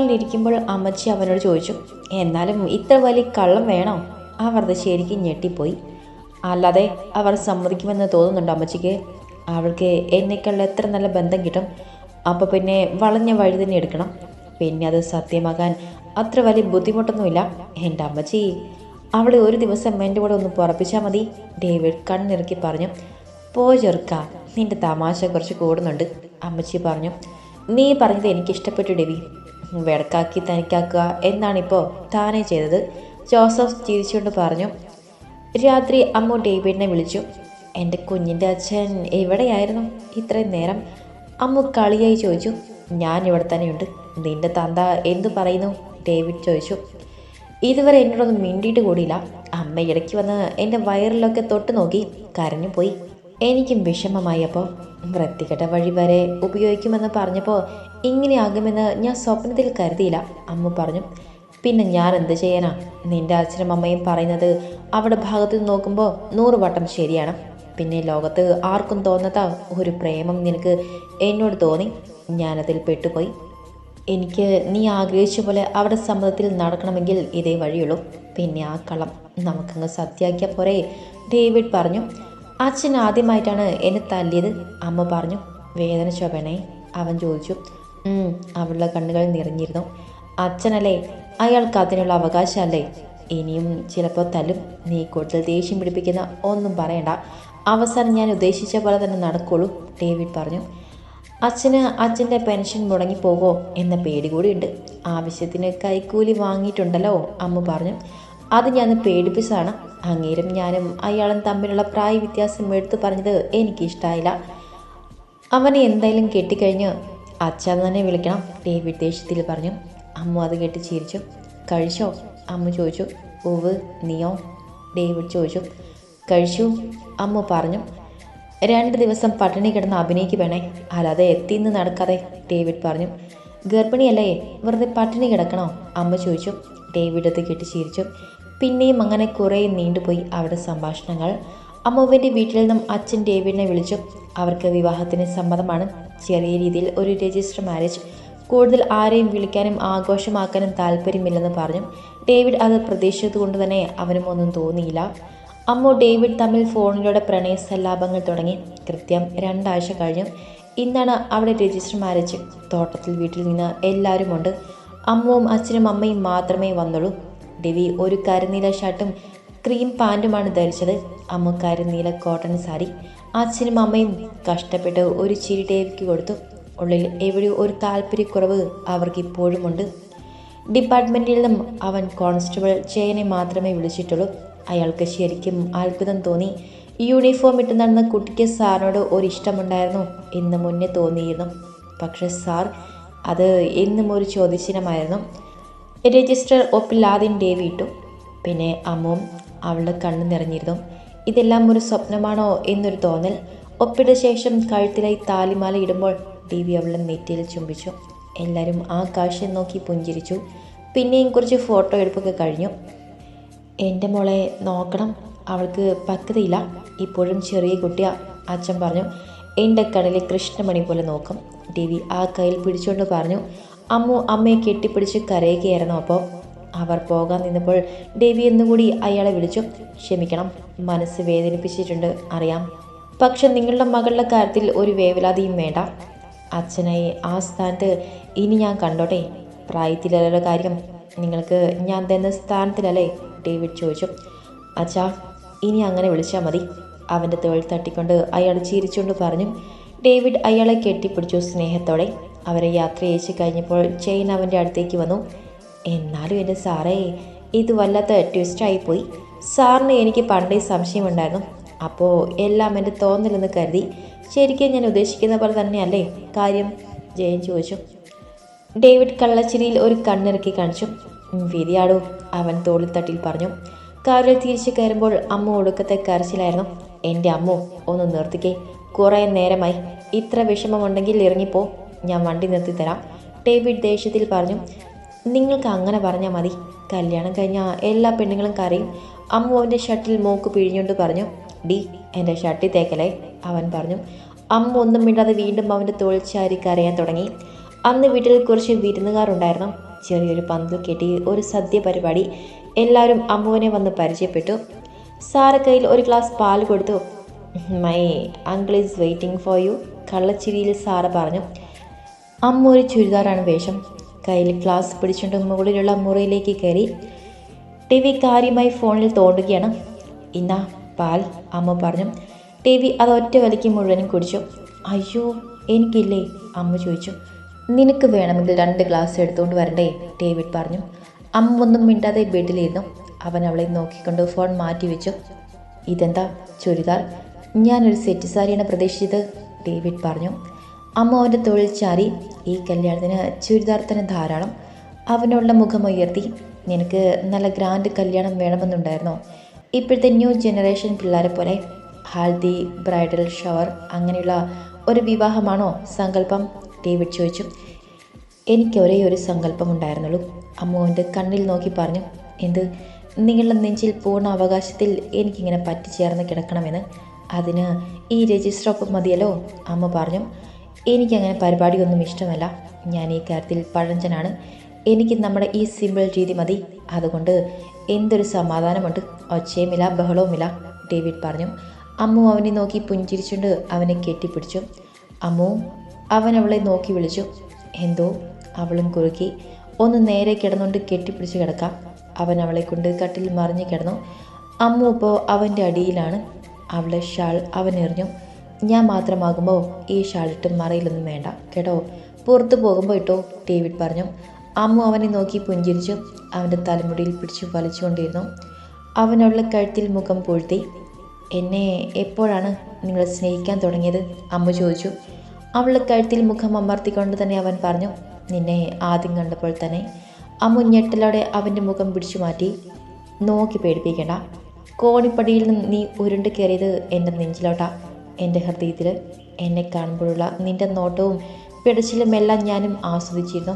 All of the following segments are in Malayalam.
കാറിലിരിക്കുമ്പോൾ അമ്മച്ചി അവനോട് ചോദിച്ചു എന്നാലും ഇത്ര വലിയ കള്ളം വേണോ? അവർ ശരിക്കും ഞെട്ടിപ്പോയി. അല്ലാതെ അവർ സമ്മതിക്കുമെന്ന് തോന്നുന്നുണ്ടോ അമ്മച്ചിക്ക്? അവൾക്ക് എന്നെക്കുള്ള എത്ര നല്ല ബന്ധം കിട്ടും? അപ്പോൾ പിന്നെ വളഞ്ഞ വഴി തന്നെ എടുക്കണം. പിന്നെ അത് സത്യമാകാൻ അത്ര വലിയ ബുദ്ധിമുട്ടൊന്നുമില്ല. എന്റെ അമ്മച്ചി അവളെ ഒരു ദിവസം എന്റെ കൂടെ ഒന്ന് പുറപ്പിച്ചാൽ മതി ഡേവിഡ് കണ്ണിറക്കി പറഞ്ഞു. പോ ചെറുക്ക നിന്റെ തമാശ കുറച്ച് കൂടുന്നുണ്ട് അമ്മച്ചി പറഞ്ഞു. നീ പറഞ്ഞത് എനിക്കിഷ്ടപ്പെട്ടു ഡെവി. വെടക്കാക്കി തനിക്കാക്കുക എന്നാണിപ്പോൾ താനേ ചെയ്തത്. ജോസഫ് ചിരിച്ചുകൊണ്ട് പറഞ്ഞു രാത്രി അമ്മ ഡേവിഡിനെ വിളിച്ചു. എന്റെ കുഞ്ഞിന്റെ അച്ഛൻ എവിടെയായിരുന്നു? ഇത്രയും നേരം അമ്മ കളിയായി ചോദിച്ചു. ഞാൻ ഇവിടെ തന്നെയുണ്ട്. നിന്റെ തന്ത എന്തു പറയുന്നു? ഡേവിഡ് ചോദിച്ചു. ഇതുവരെ എന്നോടൊന്നും മിണ്ടിയിട്ട് കൂടിയില്ല. അമ്മ ഇടയ്ക്ക് വന്ന് എന്റെ വയറിലൊക്കെ തൊട്ട് നോക്കി കരഞ്ഞു പോയി. എനിക്കും വിഷമമായി അപ്പോൾ വൃത്തികെട്ട വഴി വരെ ഉപയോഗിക്കുമെന്ന് പറഞ്ഞപ്പോൾ ഇങ്ങനെയാകുമെന്ന് ഞാൻ സ്വപ്നത്തിൽ കരുതിയില്ല. അമ്മ പറഞ്ഞു പിന്നെ ഞാൻ എന്ത് ചെയ്യാനാ? നിന്റെ അച്ഛനും അമ്മയും പറയുന്നത് അവിടെ ഭാഗത്ത് നോക്കുമ്പോൾ നൂറ് വട്ടം ശരിയാണ്. പിന്നെ ലോകത്ത് ആർക്കും തോന്നാത്ത ഒരു പ്രേമം നിനക്ക് എന്നോട് തോന്നി. ഞാനതിൽ പെട്ടുപോയി. എനിക്ക് നീ ആഗ്രഹിച്ച പോലെ അവിടെ സമ്മതത്തിൽ നടക്കണമെങ്കിൽ ഇതേ വഴിയുള്ളൂ. പിന്നെ ആ കളം നമുക്കങ്ങ് സത്യാക്കിയ പോരെ? ഡേവിഡ് പറഞ്ഞു അച്ഛൻ ആദ്യമായിട്ടാണ് എന്നെ തല്ലിയത്. അമ്മ പറഞ്ഞു വേദന ശോഭനെ അവൻ ചോദിച്ചു. അവളുടെ കണ്ണുകൾ നിറഞ്ഞിരുന്നു. അച്ഛനല്ലേ അയാൾക്ക് അതിനുള്ള അവകാശമല്ലേ? ഇനിയും ചിലപ്പോൾ തല്ലും. നീ കൂടുതൽ ദേഷ്യം പിടിപ്പിക്കുന്ന ഒന്നും പറയണ്ട. അവസാനം ഞാൻ ഉദ്ദേശിച്ച പോലെ തന്നെ നടക്കുള്ളൂ ഡേവിഡ് പറഞ്ഞു. അച്ഛന് അച്ഛന്റെ പെൻഷൻ മുടങ്ങിപ്പോകോ എന്ന പേടി കൂടിയുണ്ട്. ആവശ്യത്തിന് കൈക്കൂലി വാങ്ങിയിട്ടുണ്ടല്ലോ അമ്മ പറഞ്ഞു. അത് ഞാൻ പേടിപ്പിച്ചതാണ്. അങ്ങേരും ഞാനും അയാളും തമ്മിലുള്ള പ്രായ വ്യത്യാസം എടുത്തു പറഞ്ഞത് എനിക്കിഷ്ടമായില്ല അവനെ എന്തായാലും കെട്ടിക്കഴിഞ്ഞ് അച്ഛൻ തന്നെ വിളിക്കണം. ഡേവിഡ് ദേഷ്യത്തിൽ പറഞ്ഞു. അമ്മ അത് കേട്ട് ചിരിച്ചു. കഴിച്ചോ? അമ്മ ചോദിച്ചു. ഉവ് നീയോ? ഡേവിഡ് ചോദിച്ചു. കഴിച്ചു അമ്മ പറഞ്ഞു. രണ്ട് ദിവസം പട്ടിണി കിടന്ന് അഭിനയിക്ക് വേണേ അല്ലാതെ എത്തിന്ന് നടക്കാതെ ഡേവിഡ് പറഞ്ഞു. ഗർഭിണിയല്ലേ? വെറുതെ പട്ടിണി കിടക്കണോ? അമ്മ ചോദിച്ചു. ഡേവിഡ് അത് കെട്ടി ചിരിച്ചു. പിന്നെയും അങ്ങനെ കുറേ നീണ്ടുപോയി അവരുടെ സംഭാഷണങ്ങൾ. അമ്മുവിന്റെ വീട്ടിൽ നിന്നും അച്ഛൻ ഡേവിഡിനെ വിളിച്ചു. അവർക്ക് വിവാഹത്തിന് സമ്മതമാണ്. ചെറിയ രീതിയിൽ ഒരു രജിസ്റ്റർ മാരേജ്. കൂടുതൽ ആരെയും വിളിക്കാനും ആഘോഷമാക്കാനും താല്പര്യമില്ലെന്ന് പറഞ്ഞു. ഡേവിഡ് അത് പ്രതീക്ഷിച്ചതുകൊണ്ട് തന്നെ അവനും ഒന്നും തോന്നിയില്ല. അമ്മു ഡേവിഡ് തമ്മിൽ ഫോണിലൂടെ പ്രണയ സല്ലാപങ്ങൾ തുടങ്ങി. കൃത്യം രണ്ടാഴ്ച കഴിഞ്ഞു. ഇന്നാണ് അവിടെ രജിസ്റ്റർ മാരേജ്. തോട്ടത്തിൽ വീട്ടിൽ നിന്ന് എല്ലാവരുമുണ്ട് അമ്മുവും അച്ഛനും അമ്മയും മാത്രമേ വന്നുള്ളൂ. ഡെവി ഒരു കരുനീല ഷർട്ടും ക്രീം പാന്റുമാണ് ധരിച്ചത്. അമ്മ നീല കോട്ടൺ സാരി അച്ഛനും അമ്മയും കഷ്ടപ്പെട്ട് ഒരു ചിരി ഡേവിക്ക് കൊടുത്തു. ഉള്ളിൽ എവിടെയോ ഒരു താല്പര്യക്കുറവ് അവർക്ക് ഇപ്പോഴുമുണ്ട് ഡിപ്പാർട്ട്മെന്റിൽ നിന്നും അവൻ കോൺസ്റ്റബിൾ ജയനെ മാത്രമേ വിളിച്ചിട്ടുള്ളൂ. അയാൾക്ക് ശരിക്കും അത്ഭുതം തോന്നി. യൂണിഫോം ഇട്ട് നടന്ന കുട്ടിക്ക് സാറിനോട് ഒരു ഇഷ്ടമുണ്ടായിരുന്നു എന്ന് മുന്നേ തോന്നിയിരുന്നു. പക്ഷെ സാർ അത് എന്നും ഒരു ചോദ്യചിഹ്നമായിരുന്നു. രജിസ്റ്റർ ഒപ്പില്ലാതെ ഡേവി ഇട്ടു. പിന്നെ അമ്മവും അവളുടെ കണ്ണു നിറഞ്ഞിരുന്നു. ഇതെല്ലാം ഒരു സ്വപ്നമാണോ എന്നൊരു തോന്നൽ. ഒപ്പിട്ട ശേഷം കഴുത്തിലായി താലിമാല ഇടുമ്പോൾ ദേവി അവളെ നെറ്റിയിൽ ചുംബിച്ചു. എല്ലാവരും ആ കാഴ്ച നോക്കി പുഞ്ചിരിച്ചു. പിന്നെയും കുറച്ച് ഫോട്ടോ എടുപ്പൊക്കെ കഴിഞ്ഞു. എന്റെ മോളെ നോക്കണം. അവൾക്ക് പക്വതയില്ല. ഇപ്പോഴും ചെറിയ കുട്ടിയാ അച്ഛൻ പറഞ്ഞു. എന്റെ കടലിൽ കൃഷ്ണമണി പോലെ നോക്കും. ദേവി ആ കയ്യിൽ പിടിച്ചുകൊണ്ട് പറഞ്ഞു. അമ്മു അമ്മയെ കെട്ടിപ്പിടിച്ച് കരയുകയായിരുന്നു അപ്പോൾ അവർ പോകാൻ നിന്നപ്പോൾ ദേവി എന്നുകൂടി അയാളെ വിളിച്ചു. ക്ഷമിക്കണം മനസ്സ് വേദനിപ്പിച്ചിട്ടുണ്ട് അറിയാം. പക്ഷെ നിങ്ങളുടെ മകളുടെ കാര്യത്തിൽ ഒരു വേവലാതിയും വേണ്ട. അച്ഛനായി ആ സ്ഥാനത്ത് ഇനി ഞാൻ കണ്ടോട്ടെ. പ്രായത്തിലല്ലോ കാര്യം. നിങ്ങൾക്ക് ഞാൻ തന്ന സ്ഥാനത്തിലല്ലേ? ഡേവിഡ് ചോദിച്ചു. അച്ഛാ ഇനി അങ്ങനെ വിളിച്ചാൽ മതി. അവന്റെ തോൾ തട്ടിക്കൊണ്ട് അയാൾ ചിരിച്ചുകൊണ്ട് പറഞ്ഞു. ഡേവിഡ് അയാളെ കെട്ടിപ്പിടിച്ചു സ്നേഹത്തോടെ. അവരെ യാത്ര അയച്ചു കഴിഞ്ഞപ്പോൾ ചെയിൻ അവന്റെ അടുത്തേക്ക് വന്നു. എന്നാലും എന്റെ സാറേ ഇത് വല്ലാത്ത ട്വിസ്റ്റായിപ്പോയി സാറിന് എനിക്ക് പണ്ടേ സംശയമുണ്ടായിരുന്നു. അപ്പോൾ എല്ലാം എന്റെ തോന്നലെന്ന് കരുതി ശരിക്കും ഞാൻ ഉദ്ദേശിക്കുന്ന പോലെ തന്നെയല്ലേ? കാര്യം? ജയൻ ചോദിച്ചു. ഡേവിഡ് കള്ളച്ചിരിയിൽ ഒരു കണ്ണിറക്കി കാണിച്ചു. "ഉം, അവൻ തോളിൽ തട്ടിൽ പറഞ്ഞു. കാറിൽ തിരിച്ചു കയറുമ്പോൾ അമ്മ ഒടുക്കത്തെ കരച്ചിലായിരുന്നു. എന്റെ അമ്മോ ഒന്ന് നിർത്തിക്കേ. കുറേ നേരമായി. ഇത്ര വിഷമമുണ്ടെങ്കിൽ ഇറങ്ങിപ്പോ. ഞാൻ വണ്ടി നിർത്തിത്തരാം. ഡേവിഡ് ദേഷ്യത്തിൽ പറഞ്ഞു. നിങ്ങൾക്ക് അങ്ങനെ പറഞ്ഞാൽ മതി. കല്യാണം കഴിഞ്ഞാൽ എല്ലാ പെണ്ണുങ്ങളും കരയും. അമ്മു അവന്റെ ഷർട്ടിൽ മൂക്ക് പിഴിഞ്ഞുകൊണ്ട് പറഞ്ഞു ഡി എന്റെ ഷർട്ടിൽ തേക്കലേ അവൻ പറഞ്ഞു. അമ്മ ഒന്നും മിണ്ടാതെ വീണ്ടും അവന്റെ തോളിൽ ചാരി കരയാൻ തുടങ്ങി. അന്ന് വീട്ടിൽ കുറച്ച് വിരുന്നുകാരുണ്ടായിരുന്നു. ചെറിയൊരു പന്തിൽ കെട്ടി ഒരു സദ്യ പരിപാടി എല്ലാവരും അമ്മുവിനെ വന്ന് പരിചയപ്പെട്ടു. സാറ കയ്യിൽ ഒരു ഗ്ലാസ് പാൽ കൊടുത്തു. My uncle is waiting for you കള്ളച്ചിരിയിൽ Sara പറഞ്ഞു. അമ്മ ഒരു ചുരിദാറാണ് വേഷം. കയ്യിൽ ഗ്ലാസ് പിടിച്ചുകൊണ്ട് മുകളിലുള്ള മുറിയിലേക്ക് കയറി ടി വി കാര്യമായി ഫോണിൽ തോണ്ടുകയാണ്. ഇന്നാ പാൽ അമ്മ പറഞ്ഞു. ടി വി അത് ഒറ്റ വലിക്ക് മുഴുവനും കുടിച്ചു. അയ്യോ എനിക്കില്ലേ? അമ്മ ചോദിച്ചു. നിനക്ക് വേണമെങ്കിൽ രണ്ട് ഗ്ലാസ് എടുത്തുകൊണ്ട് വരണ്ടേ? ഡേവിഡ് പറഞ്ഞു. അമ്മ ഒന്നും മിണ്ടാതെ ബെഡിലിരുന്നു. അവൻ അവളെ നോക്കിക്കൊണ്ട് ഫോൺ മാറ്റി വെച്ചു. ഇതെന്താ? ചുരിദാർ. ഞാനൊരു സെറ്റ് സാരിയാണ് പ്രതീക്ഷിച്ചത് ഡേവിഡ് പറഞ്ഞു. അമ്മ അവന്റെ തൊഴിൽ ചാരി ഈ കല്യാണത്തിന് ചുരിദാർ തന്നെ ധാരാളം. അവനുള്ള മുഖമുയർത്തി നിനക്ക് നല്ല ഗ്രാൻഡ് കല്യാണം വേണമെന്നുണ്ടായിരുന്നോ? ഇപ്പോഴത്തെ ന്യൂ ജനറേഷൻ പിള്ളേരെ പോലെ ഹാൽദി ബ്രൈഡൽ ഷവർ അങ്ങനെയുള്ള ഒരു വിവാഹമാണോ സങ്കല്പം? ഡേവിഡ് ചോദിച്ചു. എനിക്ക് ഒരേ ഒരു സങ്കല്പം ഉണ്ടായിരുന്നുള്ളൂ. അമ്മുവിന്റെ കണ്ണിൽ നോക്കി പറഞ്ഞു. എന്ത്? നിങ്ങളുടെ നെഞ്ചിൽ പൂർണ അവകാശത്തിൽ എനിക്കിങ്ങനെ പറ്റിച്ചേർന്ന് കിടക്കണമെന്ന്? അതിന് ഈ രജിസ്റ്റർ ഒപ്പം മതിയല്ലോ? അമ്മ പറഞ്ഞു. എനിക്കങ്ങനെ പരിപാടിയൊന്നും ഇഷ്ടമല്ല. ഞാൻ ഈ കാര്യത്തിൽ പഴഞ്ചനാണ്. എനിക്ക് നമ്മുടെ ഈ സിമ്പിൾ രീതി മതി. അതുകൊണ്ട് എന്തൊരു സമാധാനമുണ്ട്. ഒച്ചയുമില്ല ബഹളവുമില്ല ഡേവിഡ് പറഞ്ഞു. അമ്മു അവനെ നോക്കി പുഞ്ചിരിച്ചുകൊണ്ട് അവനെ കെട്ടിപ്പിടിച്ചു. അമ്മു അവൻ അവളെ നോക്കി വിളിച്ചു. എന്തോ? അവളും കുറുക്കി ഒന്ന് നേരെ കിടന്നുകൊണ്ട് കെട്ടിപ്പിടിച്ച് കിടക്കാം. അവൻ അവളെ കൊണ്ട് കട്ടിൽ മറിഞ്ഞു കിടന്നു. അമ്മു ഇപ്പോൾ അവന്റെ അടിയിലാണ്. അവളെ ഷാൾ അവൻ എറിഞ്ഞു. ഞാൻ മാത്രമാകുമ്പോൾ ഈ ഷാളിട്ടും മറയിലൊന്നും വേണ്ട കേട്ടോ? പുറത്തു പോകുമ്പോൾ ഇട്ടോ ഡേവിഡ് പറഞ്ഞു. അമ്മു അവനെ നോക്കി പുഞ്ചിരിച്ചു അവന്റെ തലമുടിയിൽ പിടിച്ചു വലിച്ചുകൊണ്ടിരുന്നു. അവനുള്ള കഴുത്തിൽ മുഖം പൂഴ്ത്തി എന്നെ എപ്പോഴാണ് നിങ്ങൾ സ്നേഹിക്കാൻ തുടങ്ങിയത്? അമ്മ ചോദിച്ചു. അവളുടെ കഴുത്തിൽ മുഖം അമർത്തിക്കൊണ്ട് തന്നെ അവൻ പറഞ്ഞു നിന്നെ ആദ്യം കണ്ടപ്പോൾ തന്നെ. അമ്മു ഞെട്ടലോടെ അവന്റെ മുഖം പിടിച്ചു മാറ്റി നോക്കി പേടിപ്പിക്കണ്ട. കോണിപ്പടിയിൽ നിന്ന് നീ ഉരുണ്ട് കയറിയത് എന്റെ നെഞ്ചിലോട്ടാ. എന്റെ ഹൃദയത്തിൽ എന്നെ കാണുമ്പോഴുള്ള നിന്റെ നോട്ടവും പിടച്ചിലുമെല്ലാം ഞാനും ആസ്വദിച്ചിരുന്നു.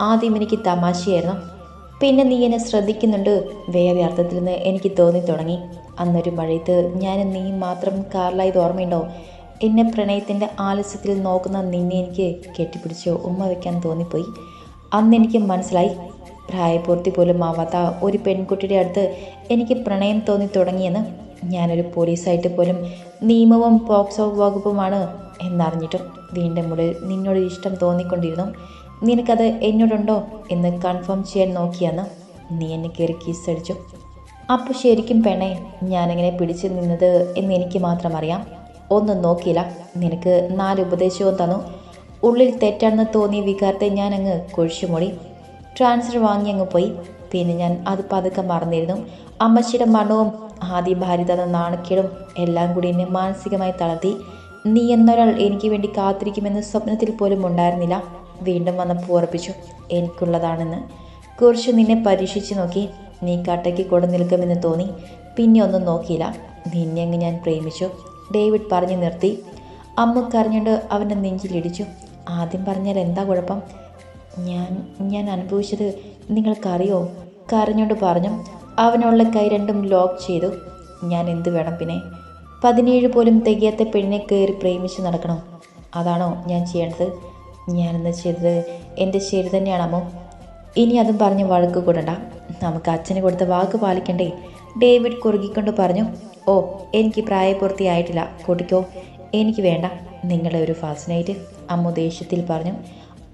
ആദ്യം എനിക്ക് തമാശയായിരുന്നു. പിന്നെ നീ എന്നെ ശ്രദ്ധിക്കുന്നുണ്ട്. വേറെ അർത്ഥത്തിൽ നിന്ന് എനിക്ക് തോന്നി തുടങ്ങി. അന്നൊരു മഴയത്ത് ഞാൻ നീ മാത്രം കാറിലായത് ഓർമ്മയുണ്ടോ? എന്നെ പ്രണയത്തിന്റെ ആലസ്യത്തിൽ നോക്കുന്ന നിന്നെ എനിക്ക് കെട്ടിപ്പിടിച്ച് ഉമ്മ വയ്ക്കാൻ തോന്നിപ്പോയി. അന്ന് എനിക്ക് മനസ്സിലായി. പ്രായപൂർത്തി പോലും ആവാത്ത ഒരു പെൺകുട്ടിയുടെ അടുത്ത് എനിക്ക് പ്രണയം തോന്നി തുടങ്ങിയെന്ന്. ഞാനൊരു പോലീസായിട്ട് പോലും നിയമവും പോക്സോ വകുപ്പുമാണ് എന്നറിഞ്ഞിട്ടും വീണ്ടും മുകളിൽ നിന്നോട് ഇഷ്ടം തോന്നിക്കൊണ്ടിരുന്നു. നിനക്കത് എന്നോടുണ്ടോ എന്ന് കൺഫേം ചെയ്യാൻ നോക്കിയെന്ന് നീ എന്നെ കയറി കിസ്സടിച്ചു അപ്പോൾ ശരിക്കും പെണ്ണെ ഞാനെങ്ങനെ പിടിച്ചു നിന്നത് എന്ന് എനിക്ക് മാത്രം അറിയാം. ഒന്നും നോക്കിയില്ല. നിനക്ക് നാല് ഉപദേശവും തന്നു. ഉള്ളിൽ തെറ്റാണെന്ന് തോന്നിയ വികാരത്തെ ഞാൻ അങ്ങ് കുഴിച്ചുമൂടി ട്രാൻസ്ഫർ വാങ്ങി അങ്ങ് പോയി. പിന്നെ ഞാൻ അത് പതുക്കെ മറന്നിരുന്നു. അമ്മച്ചിയുടെ മരണവും ആദ്യ ഭാര്യ തന്ന നാണക്കേടും എല്ലാം കൂടി എന്നെ മാനസികമായി തളർത്തി. നീ എന്നൊരാൾ എനിക്ക് വേണ്ടി കാത്തിരിക്കുമെന്ന് സ്വപ്നത്തിൽ പോലും ഉണ്ടായിരുന്നില്ല. വീണ്ടും വന്നപ്പോൾ ഉറപ്പിച്ചു എനിക്കുള്ളതാണെന്ന്. കുറിച്ച് നിന്നെ പരീക്ഷിച്ച് നോക്കി. നീ കട്ടയ്ക്ക് കൂടെ നിൽക്കുമെന്ന് തോന്നി. പിന്നെ ഒന്നും നോക്കിയില്ല. നിന്നെ അങ്ങ് ഞാൻ പ്രേമിച്ചു. ഡേവിഡ് പറഞ്ഞു നിർത്തി. അമ്മ കരഞ്ഞുകൊണ്ട് അവന്റെ നെഞ്ചിലിടിച്ചു ആദ്യം പറഞ്ഞാൽ എന്താ കുഴപ്പം? ഞാൻ ഞാൻ അനുഭവിച്ചത് നിങ്ങൾക്കറിയോ? കരഞ്ഞുകൊണ്ട് പറഞ്ഞു. അവനുള്ള കൈ രണ്ടും ലോക്ക് ചെയ്തു. ഞാൻ എന്ത് വേണം പിന്നെ? പതിനേഴ് പോലും തികയാത്ത പെണ്ണിനെ കയറി പ്രേമിച്ച് നടക്കണം. അതാണോ ഞാൻ ചെയ്യേണ്ടത്? ഞാനെന്ന് ചെയ്തത്? എന്റെ ശരി തന്നെയാണമ്മോ. ഇനി അതും പറഞ്ഞ് വഴക്ക് കൂടണ്ട. നമുക്ക് അച്ഛന് കൊടുത്ത വാക്ക് പാലിക്കണ്ടേ? ഡേവിഡ് കുറുകിക്കൊണ്ട് പറഞ്ഞു. ഓ എനിക്ക് പ്രായപൂർത്തിയായിട്ടില്ല കൂട്ടിക്കോ. എനിക്ക് വേണ്ട. നിങ്ങളെ ഒരു ഫാസിനേറ്റ് നൈറ്റ് അമ്മ ദേഷ്യത്തിൽ പറഞ്ഞു.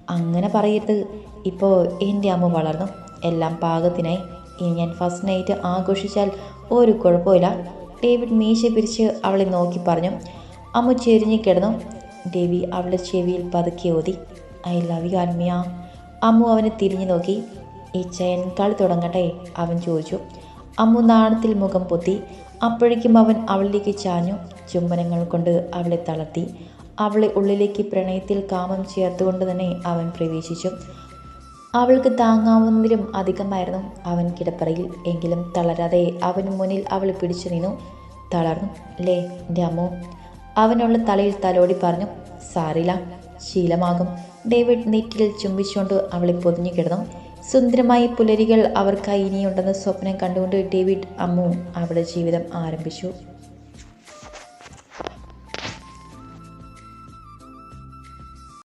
അങ്ങനെ പറയരുത്. ഇപ്പോൾ എന്റെ അമ്മ വളർന്നു. എല്ലാം പാകത്തിനായി. ഇനി ഞാൻ ഫസ്റ്റ് നൈറ്റ് ആഘോഷിച്ചാൽ ഒരു കുഴപ്പമില്ല ഡേവിഡ് മീശ പിരിച്ച് അവളെ നോക്കി പറഞ്ഞു അമ്മ ചെരിഞ്ഞു കിടന്നു. ദേവി അവളുടെ ചെവിയിൽ പതുക്കി ഓതി I love you Athmiya. Ammu അവനെ തിരിഞ്ഞു നോക്കി ഈ ചയൻ കളി തുടങ്ങട്ടെ? അവൻ ചോദിച്ചു. അമ്മു നാണത്തിൽ മുഖം പൊത്തി അപ്പോഴേക്കും അവൻ അവളിലേക്ക് ചാഞ്ഞു ചുംബനങ്ങൾ കൊണ്ട് അവളെ തളർത്തി. അവളെ ഉള്ളിലേക്ക് പ്രണയത്തിൽ കാമം ചേർത്തുകൊണ്ട് തന്നെ അവൻ പ്രവേശിച്ചു. അവൾക്ക് താങ്ങാവുന്നതിലും അധികമായിരുന്നു അവൻ കിടപ്പറയിൽ. എങ്കിലും തളരാതെ അവന് മുന്നിൽ അവൾ പിടിച്ചു നിന്നു. തളർന്നു. ലേ എന്റെ അമ്മോ അവനുള്ള തലയിൽ തലോടി പറഞ്ഞു. സാറില്ല ശീലമാകും. ഡേവിഡ് നെറ്റിൽ ചുംബിച്ചുകൊണ്ട് അവളെ പൊതിഞ്ഞു കിടന്നു. സുന്ദരമായ പുലരികൾ അവർക്കായി ഇനിയുണ്ടെന്ന സ്വപ്നം കണ്ടുകൊണ്ട് ഡേവിഡ് അമ്മു അവളുടെ ജീവിതം ആരംഭിച്ചു.